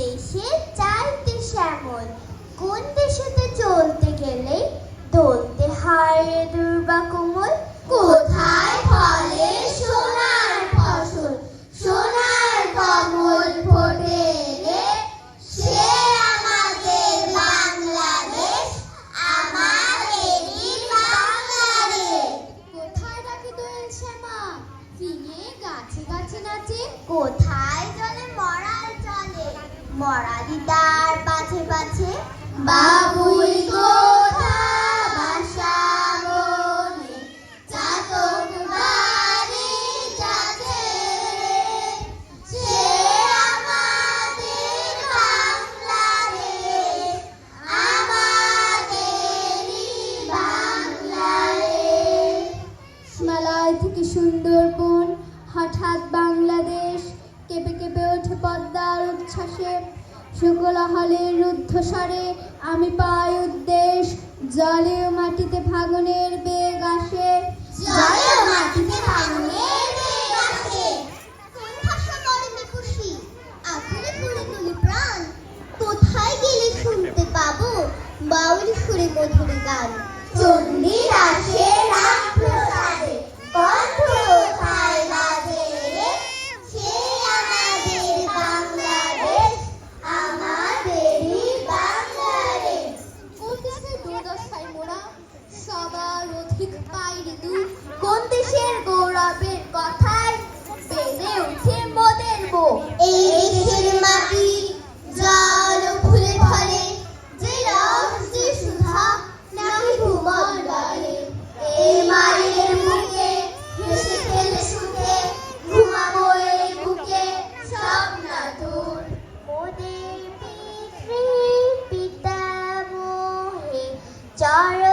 দেশে চাইতে শ্যামল কোন দেশেতে চলতে গেলে দলতে হয় দুর্বা কোমল? কোথায় ফলে সোনার ফসল? সোনার কমল ফোটে সে আমাদের বাংলাদেশ, আমাদেরই বাংলাদেশ। কোথায় ডাকে দোয়েল শ্যামা? ফিঙে গাছে গাছে নাচে। কোথায় মরালি তার পাছে পাছে বাবুই শুকলাহলের রুদ্ধস্বরে আমি পাই উদ্দেশ জলে মাটিতে ভাগনের বেগ আসে। জলে মাটিতে প্রাণ। কোথায় গেলে শুনতে পাবো? বাউল সুরে মধুর গান। চণ্ডীর আসে চর